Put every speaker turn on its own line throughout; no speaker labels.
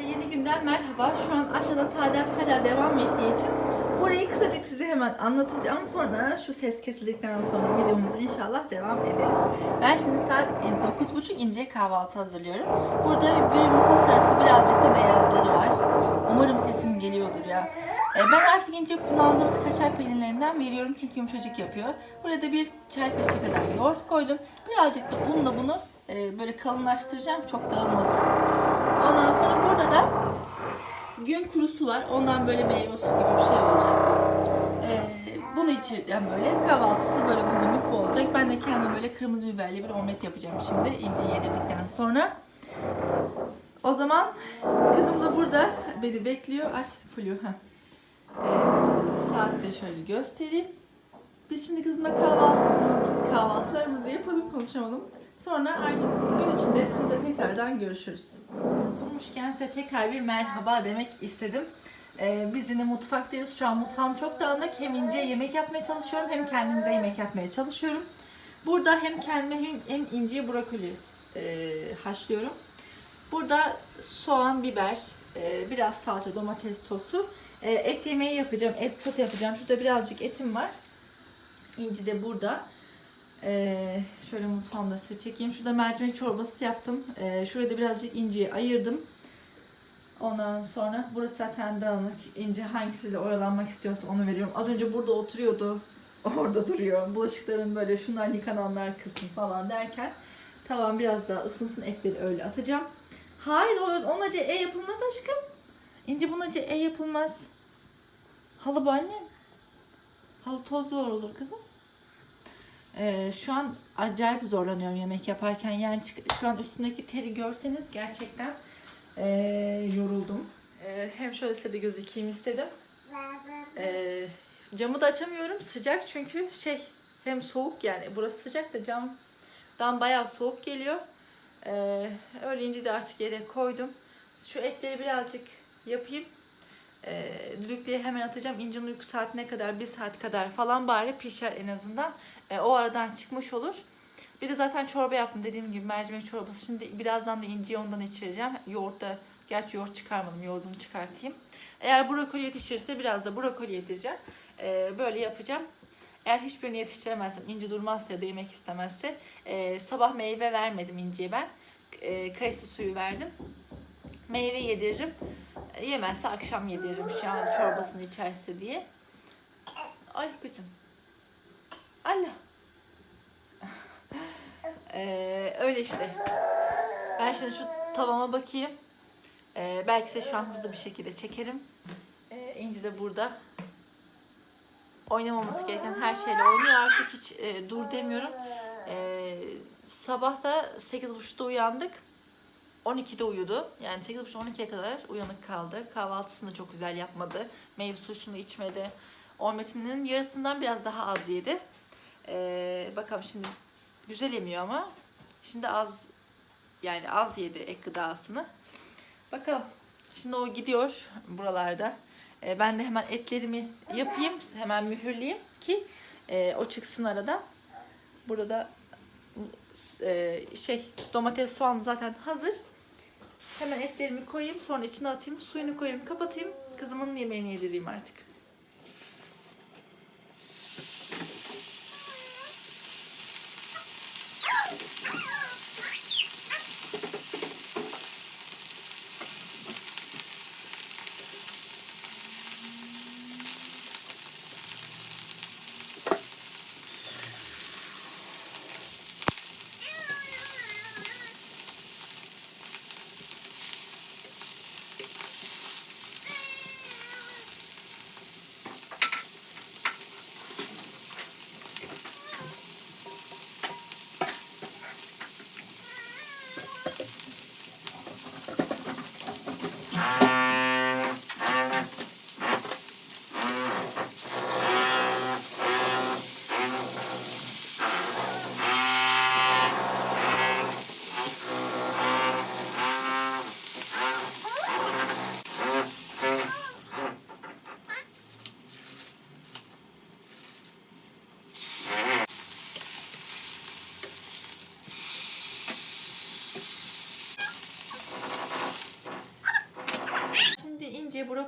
yeni günden merhaba. Şu an aşağıda tadilat hala devam ettiği için burayı kısacık size hemen anlatacağım. Sonra şu ses kesildikten sonra videomuza inşallah devam ederiz. Ben şimdi saat 9.30 ince kahvaltı hazırlıyorum. Burada bir yumurta sarısı birazcık da beyazları var. Umarım sesim geliyordur ya. E, Ben artık ince kullandığımız kaşar peynirlerinden veriyorum çünkü yumuşacık yapıyor. Burada bir çay kaşığı kadar yoğurt koydum. Birazcık da unla bunu e, böyle kalınlaştıracağım çok dağılmasın. Ondan sonra burada da gün kurusu var. Ondan böyle meyve suyu gibi bir şey olacak. Ee, bunu içireceğim böyle. Kahvaltısı böyle bugünlük bu olacak. Ben de kendim böyle kırmızı biberli bir omlet yapacağım şimdi. İnciyi yedirdikten sonra. O zaman kızım da burada beni bekliyor. Ay flu ha. Ee, saat de şöyle göstereyim. Biz şimdi kızımla kahvaltımızı, kahvaltılarımızı yapalım konuşamadım. Sonra artık gün içinde sizinle tekrardan görüşürüz. Bulmuşken size tekrar bir merhaba demek istedim. Ee, biz yine mutfaktayız. Şu an mutfağım çok dağınık. Hem ince yemek yapmaya çalışıyorum hem kendimize yemek yapmaya çalışıyorum. Burada hem kendime hem, hem inceye brokoli e, haşlıyorum. Burada soğan, biber, e, biraz salça, domates sosu. E, et yemeği yapacağım. Et sote yapacağım. Şurada birazcık etim var. İnci de burada. Ee, şöyle mutfağımda size çekeyim. Şurada mercimek çorbası yaptım. Ee, şurada da birazcık inciyi ayırdım. Ondan sonra burası zaten dağınık. İnci hangisiyle oyalanmak istiyorsa onu veriyorum. Az önce burada oturuyordu. Orada duruyor. Bulaşıkların böyle şunlar yıkananlar kısım falan derken tavan biraz daha ısınsın etleri öyle atacağım. Hayır ona E yapılmaz aşkım. İnci buna E yapılmaz. Halı bu annem. Halı toz zor olur kızım. Ee, şu an acayip zorlanıyorum yemek yaparken. Yani şu an üstündeki teri görseniz gerçekten ee, yoruldum. Ee, hem şöyle size de gözükeyim istedim. Ee, camı da açamıyorum sıcak çünkü şey hem soğuk yani burası sıcak da camdan bayağı soğuk geliyor. Ee, öyle ince de artık yere koydum. Şu etleri birazcık yapayım. Ee, düdüklüye hemen atacağım. İncin uyku saatine kadar, bir saat kadar falan bari pişer en azından. Ee, o aradan çıkmış olur. Bir de zaten çorba yaptım dediğim gibi mercimek çorbası. Şimdi birazdan da inciyi ondan içireceğim. Yoğurt da, gerçi yoğurt çıkarmadım. Yoğurdunu çıkartayım. Eğer brokoli yetişirse biraz da brokoli yedireceğim. Ee, böyle yapacağım. Eğer hiçbirini yetiştiremezsem, inci durmazsa ya da yemek istemezse e, sabah meyve vermedim inciye ben. E, kayısı suyu verdim. Meyve yediririm. Yemezse akşam yediririm şu an çorbasını içerse diye. Ay kızım. Allah. Ee, öyle işte. Ben şimdi şu tavama bakayım. Ee, belki size şu an hızlı bir şekilde çekerim. Ee, İnci de burada. Oynamaması gereken her şeyle oynuyor. Artık hiç e, dur demiyorum. Ee, sabah da 8.30'da uyandık. 12'de uyudu. Yani 8.30-12'ye kadar uyanık kaldı. Kahvaltısını da çok güzel yapmadı. Meyve suyunu içmedi. Ormetinin yarısından biraz daha az yedi. Ee, bakalım şimdi güzel yemiyor ama şimdi az yani az yedi ek gıdasını. Bakalım. Şimdi o gidiyor buralarda. Ee, ben de hemen etlerimi yapayım. Hemen mühürleyeyim ki e, o çıksın aradan. Burada da e, şey domates soğan zaten hazır. Hemen etlerimi koyayım sonra içine atayım. Suyunu koyayım kapatayım. Kızımın yemeğini yedireyim artık.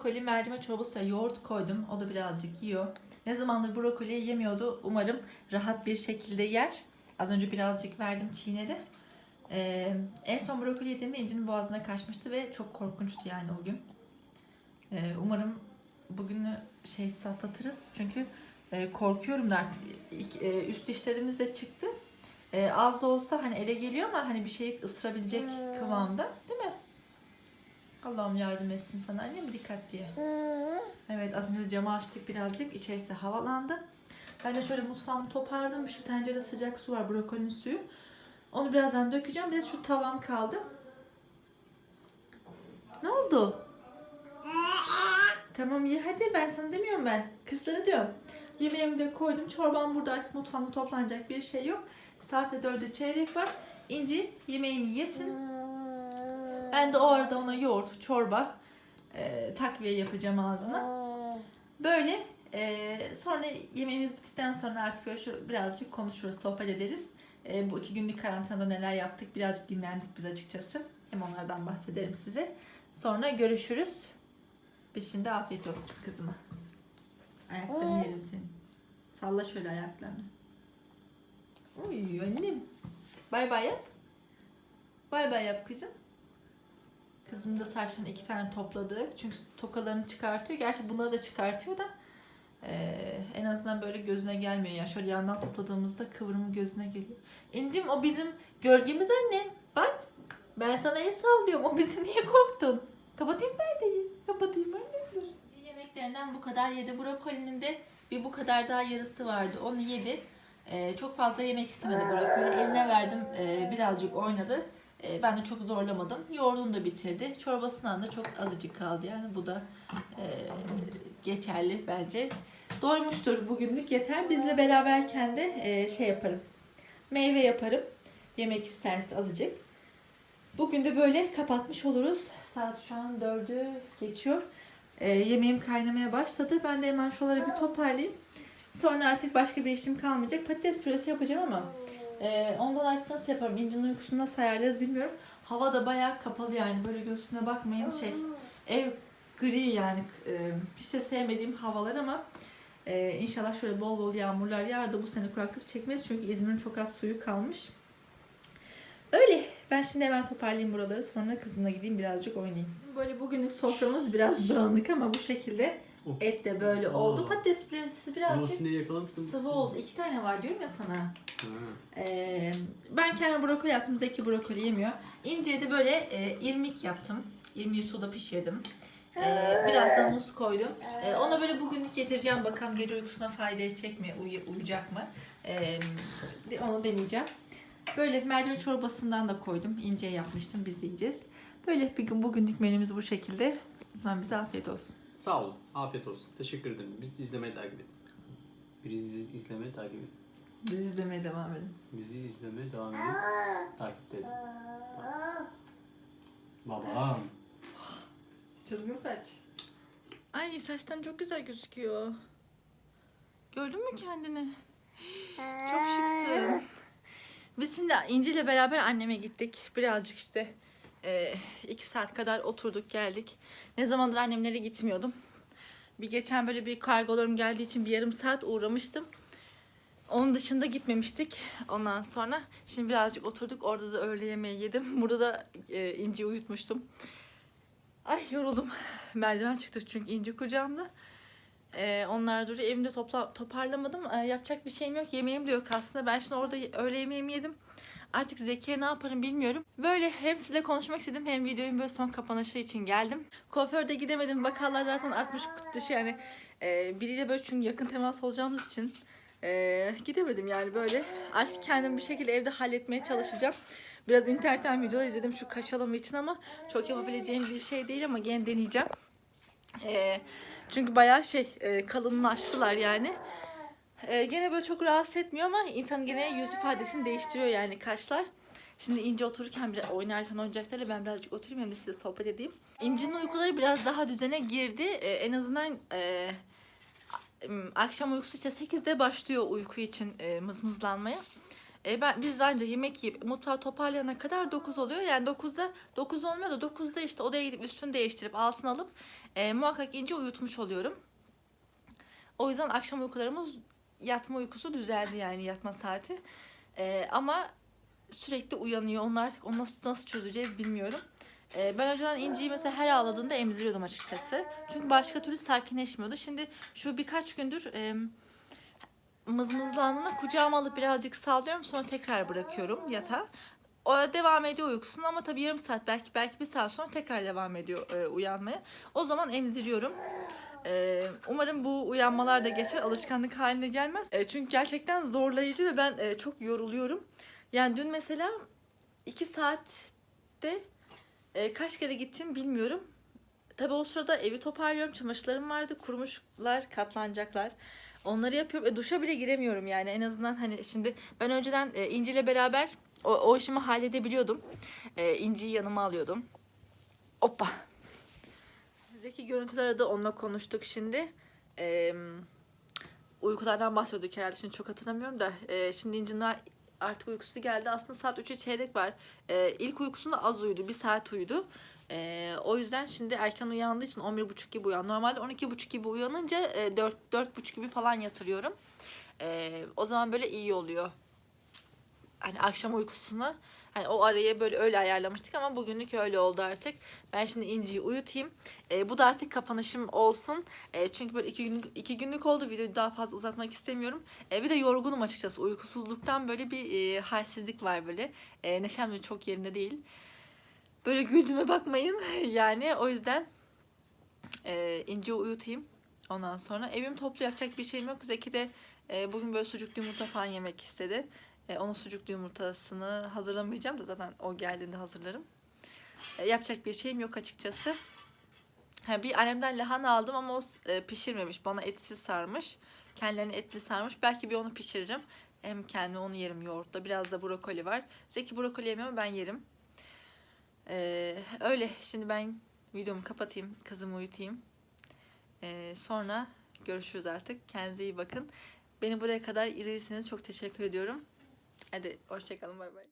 Brokoli, mercimek çorbası, yoğurt koydum. O da birazcık yiyor. Ne zamandır brokoli yemiyordu. Umarım rahat bir şekilde yer. Az önce birazcık verdim çiğnedi. Ee, en son brokoli yediğimde incinin boğazına kaçmıştı ve çok korkunçtu yani o gün. Ee, umarım bugünü şey atlatırız. Çünkü e, korkuyorum da artık e, üst dişlerimiz de çıktı. E, az da olsa hani ele geliyor ama hani bir şeyi ısırabilecek kıvamda değil mi? Allah'ım yardım etsin sana annem dikkat diye. Evet az önce camı açtık birazcık içerisi havalandı. Ben de şöyle mutfağımı toparladım. Şu tencerede sıcak su var brokolinin suyu. Onu birazdan dökeceğim. Bir de şu tavam kaldı. Ne oldu? Tamam ye hadi ben sana demiyorum ben. Kızlara diyorum. Yemeğimi de koydum. Çorbam burada artık mutfağımda toplanacak bir şey yok. Saatte dörde çeyrek var. İnci yemeğini yesin. Ben de o arada ona yoğurt, çorba, e, takviye yapacağım ağzına. Böyle e, sonra yemeğimiz bittikten sonra artık böyle şu birazcık konuşuruz, sohbet ederiz. E, bu iki günlük karantinada neler yaptık birazcık dinlendik biz açıkçası. Hem onlardan bahsederim size. Sonra görüşürüz. Biz şimdi afiyet olsun kızıma. Ayaklarını yerim senin. Salla şöyle ayaklarını. Oy annem. Bay bay yap. Bay bay yap kızım. Kızım da saçlarını iki tane topladı. Çünkü tokalarını çıkartıyor. Gerçi bunları da çıkartıyor da eee, en azından böyle gözüne gelmiyor. Ya şöyle yandan topladığımızda kıvrımı gözüne geliyor. İncim o bizim gölgemiz annem. Bak ben sana el sallıyorum. O bizi niye korktun? Kapatayım perdeyi. Kapatayım annem dur. Yemeklerinden bu kadar yedi. Brokolinin de bir bu kadar daha yarısı vardı. Onu yedi. Ee, çok fazla yemek istemedi brokoli. Eline verdim. ee, birazcık oynadı. Ee, ben de çok zorlamadım. Yoğurdunu da bitirdi. Çorbasından da çok azıcık kaldı. Yani bu da ee, geçerli bence. Doymuştur bugünlük yeter. Bizle beraberken de ee, şey yaparım. Meyve yaparım. Yemek isterse azıcık. Bugün de böyle kapatmış oluruz. Saat şu an dördü geçiyor. Ee, yemeğim kaynamaya başladı. Ben de hemen şuraları bir toparlayayım. Sonra artık başka bir işim kalmayacak. Patates püresi yapacağım ama e, ondan artık nasıl yaparım? İncinin uykusunu nasıl ayarlarız bilmiyorum. Hava da bayağı kapalı yani. Böyle göğsüne bakmayın şey. Ev gri yani. E, hiç de sevmediğim havalar ama e, inşallah şöyle bol bol yağmurlar yağar da bu sene kuraklık çekmez. Çünkü İzmir'in çok az suyu kalmış. Öyle. Ben şimdi hemen toparlayayım buraları. Sonra kızına gideyim birazcık oynayayım. Böyle bugünlük soframız biraz dağınık ama bu şekilde
Oh.
et de böyle oldu.
Aa.
Patates püresi birazcık
Anasını yakalamıştım.
sıvı oldu. İki tane var diyorum ya sana.
Ha.
Ee, ben kendime brokoli yaptım. Zeki brokoli yemiyor. İnce'ye de böyle e, irmik yaptım. İrmiği suda pişirdim. Ee, biraz da muz koydum. Ee, ona böyle bugünlük getireceğim. Bakalım gece uykusuna fayda edecek mi? Uyu, uyuyacak mı? Ee, de- onu deneyeceğim. Böyle mercimek çorbasından da koydum. İnce'ye yapmıştım. Biz de yiyeceğiz. Böyle bir gün bugünlük menümüz bu şekilde. Ben bize afiyet olsun.
Sağ olun. Afiyet olsun. Teşekkür ederim. Bizi izlemeye takip edin. Bizi izlemeye takip edin.
Biz izlemeye devam edin.
Bizi izlemeye devam edin. Takipte edin. Tamam. Babam.
Çılgın saç. Ay saçtan çok güzel gözüküyor. Gördün mü kendini? Çok şıksın. Biz şimdi İnci ile beraber anneme gittik. Birazcık işte e, iki saat kadar oturduk geldik. Ne zamandır annemlere gitmiyordum. Bir geçen böyle bir kargolarım geldiği için bir yarım saat uğramıştım. Onun dışında gitmemiştik. Ondan sonra şimdi birazcık oturduk. Orada da öğle yemeği yedim. Burada da e, İnci'yi uyutmuştum. Ay yoruldum. Merdiven çıktı çünkü ince kucağımda. Ee, onlar duruyor. Evimde topla, toparlamadım. Ee, yapacak bir şeyim yok. Yemeğim de yok aslında. Ben şimdi orada öğle yemeğimi yedim. Artık Zeki'ye ne yaparım bilmiyorum. Böyle hem size konuşmak istedim hem videonun böyle son kapanışı için geldim. Kuaförde gidemedim. Bakallar zaten 60 kut dışı yani. E, biriyle böyle çünkü yakın temas olacağımız için e, gidemedim yani böyle. Artık kendim bir şekilde evde halletmeye çalışacağım. Biraz internetten videolar izledim şu kaş alımı için ama çok yapabileceğim bir şey değil ama gene deneyeceğim. Ee, çünkü bayağı şey e, kalınlaştılar yani. Ee, gene böyle çok rahatsız etmiyor ama insanın gene yüz ifadesini değiştiriyor yani kaşlar. Şimdi İnci otururken biraz oynarken oyuncaklarla ben birazcık oturayım hem de size sohbet edeyim. İnci'nin uykuları biraz daha düzene girdi. Ee, en azından e, akşam uykusu işte 8'de başlıyor uyku için e, mızmızlanmaya. E ben biz de anca yemek yiyip mutfağı toparlayana kadar 9 oluyor. Yani 9'da 9 olmuyor da 9'da işte odaya gidip üstünü değiştirip altını alıp e, muhakkak ince uyutmuş oluyorum. O yüzden akşam uykularımız yatma uykusu düzeldi yani yatma saati. E, ama sürekli uyanıyor. Onu artık onu nasıl, nasıl çözeceğiz bilmiyorum. E, ben önceden İnci'yi mesela her ağladığında emziriyordum açıkçası. Çünkü başka türlü sakinleşmiyordu. Şimdi şu birkaç gündür e, mızmızlandığında kucağıma alıp birazcık sallıyorum sonra tekrar bırakıyorum yatağa. O devam ediyor uykusuna ama tabii yarım saat belki belki bir saat sonra tekrar devam ediyor e, uyanmaya. O zaman emziriyorum. E, umarım bu uyanmalar da geçer alışkanlık haline gelmez. E, çünkü gerçekten zorlayıcı ve ben e, çok yoruluyorum. Yani dün mesela iki saatte e, kaç kere gittim bilmiyorum. Tabii o sırada evi toparlıyorum. Çamaşırlarım vardı. Kurumuşlar, katlanacaklar. Onları yapıyorum. E, duşa bile giremiyorum yani. En azından hani şimdi ben önceden e, İnci ile beraber o, o işimi halledebiliyordum. E, İnci'yi yanıma alıyordum. Hoppa. Zeki görüntüleri de onunla konuştuk şimdi. E, uykulardan bahsediyorduk herhalde. Şimdi çok hatırlamıyorum da. E, şimdi İnci'nin artık uykusu geldi. Aslında saat 3'e çeyrek var. E, ilk uykusunda az uyudu. Bir saat uyudu. Ee, o yüzden şimdi erken uyandığı için 11.30 gibi uyan. Normalde 12.30 gibi uyanınca e, 4 4.30 gibi falan yatırıyorum. Ee, o zaman böyle iyi oluyor. Hani akşam uykusuna hani o arayı böyle öyle ayarlamıştık ama bugünlük öyle oldu artık. Ben şimdi İnci'yi uyutayım. Ee, bu da artık kapanışım olsun. Ee, çünkü böyle iki günlük, iki günlük oldu. Videoyu daha fazla uzatmak istemiyorum. Ee, bir de yorgunum açıkçası. Uykusuzluktan böyle bir e, halsizlik var böyle. E, neşem de çok yerinde değil. Böyle güldüğüme bakmayın. yani o yüzden e, İnci uyutayım. Ondan sonra evim toplu yapacak bir şeyim yok. Zeki de e, bugün böyle sucuklu yumurta falan yemek istedi. E, onun sucuklu yumurtasını hazırlamayacağım da zaten o geldiğinde hazırlarım. E, yapacak bir şeyim yok açıkçası. Ha, bir annemden lahana aldım ama o e, pişirmemiş. Bana etsiz sarmış. Kendilerini etli sarmış. Belki bir onu pişiririm. Hem kendi onu yerim yoğurtla. Biraz da brokoli var. Zeki brokoli yemiyor ama ben yerim. Ee, öyle. Şimdi ben videomu kapatayım. Kızımı uyutayım. Ee, sonra görüşürüz artık. Kendinize iyi bakın. Beni buraya kadar izlediyseniz çok teşekkür ediyorum. Hadi hoşçakalın. Bay bay.